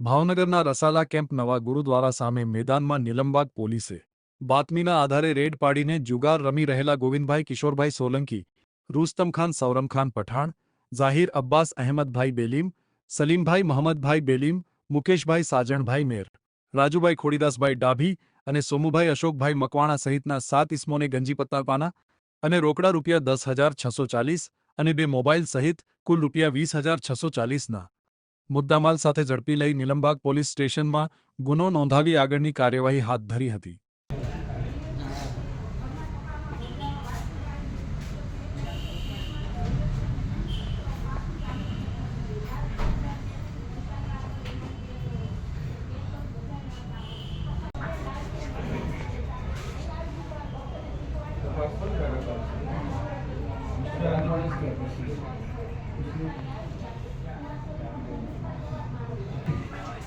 ભાવનગરના રસાલા કેમ્પ નવા ગુરુદ્વારા સામે મેદાનમાં નિલંબાગ પોલીસે. બાતમીના આધારે રેડ પાડીને જુગાર રમી રહેલા ગોવિંદભાઈ કિશોરભાઈ સોલંકી રૂસ્તમખાન સૌરમખાન પઠાણ, ઝાહિર અબ્બાસ અહેમદભાઈ બેલીમ, સલીમભાઈ મહમદભાઈ બેલીમ, મુકેશભાઈ સાજણભાઈ મેર, રાજુભાઈ ખોડીદાસભાઈ ડાભી અને સોમુભાઈ અશોકભાઈ મકવાણા સહિતના સાત ઇસમોને ગંજી પતાવવાના અને રોકડા રૂપિયા દસ હજાર છસો ચાલીસ અને બે મોબાઈલ સહિત કુલ રૂપિયા વીસ હજાર છસો ચાલીસના મુદ્દામાલ સાથે ઝડપી લઈ નિલમબાગ પોલીસ સ્ટેશનમાં ગુનો નોંધાવી આગળની કાર્યવાહી હાથ ધરી હતી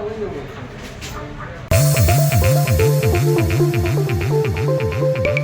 本当ですか?